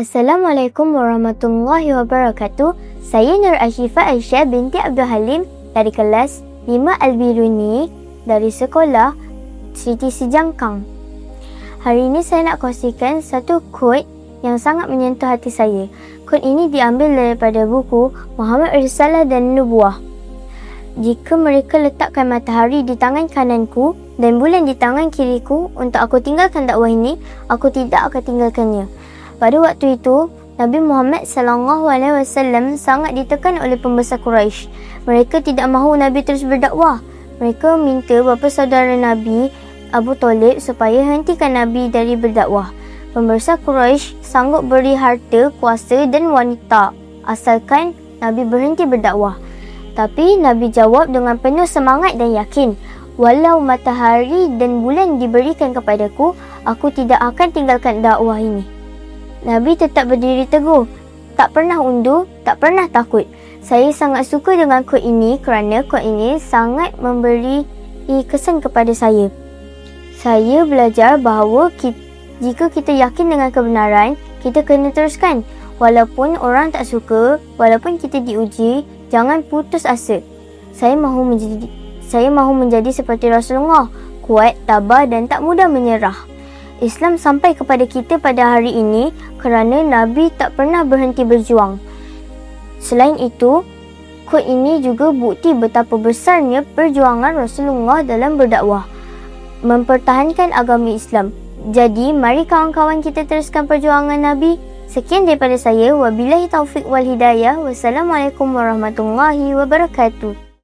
Assalamualaikum warahmatullahi wabarakatuh. Saya Nur Ashifa Aisyah binti Abdul Halim dari kelas 5 Al-Biruni dari sekolah Siti Sijangkang. Hari ini saya nak kongsikan satu quote yang sangat menyentuh hati saya. Quote ini diambil daripada buku Muhammad Risalah dan Nubuah. Jika mereka letakkan matahari di tangan kananku dan bulan di tangan kiriku untuk aku tinggalkan dakwah ini, aku tidak akan tinggalkannya. Pada waktu itu, Nabi Muhammad sallallahu alaihi wasallam sangat ditekan oleh pembesar Quraisy. Mereka tidak mahu Nabi terus berdakwah. Mereka minta bapa saudara Nabi Abu Talib supaya hentikan Nabi dari berdakwah. Pembesar Quraisy sanggup beri harta, kuasa dan wanita asalkan Nabi berhenti berdakwah. Tapi Nabi jawab dengan penuh semangat dan yakin, walau matahari dan bulan diberikan kepadaku, aku tidak akan tinggalkan dakwah ini. Nabi tetap berdiri teguh. Tak pernah undur, tak pernah takut. Saya sangat suka dengan kod ini kerana kod ini sangat memberi kesan kepada saya. Saya belajar bahawa kita, jika kita yakin dengan kebenaran, kita kena teruskan. Walaupun orang tak suka, walaupun kita diuji, jangan putus asa. Saya mahu menjadi saya mahu menjadi seperti Rasulullah, kuat, tabah dan tak mudah menyerah. Islam sampai kepada kita pada hari ini kerana Nabi tak pernah berhenti berjuang. Selain itu, kod ini juga bukti betapa besarnya perjuangan Rasulullah dalam berdakwah mempertahankan agama Islam. Jadi, mari kawan-kawan kita teruskan perjuangan Nabi. Sekian daripada saya. Wabillahi taufiq wal hidayah. Wassalamualaikum warahmatullahi wabarakatuh.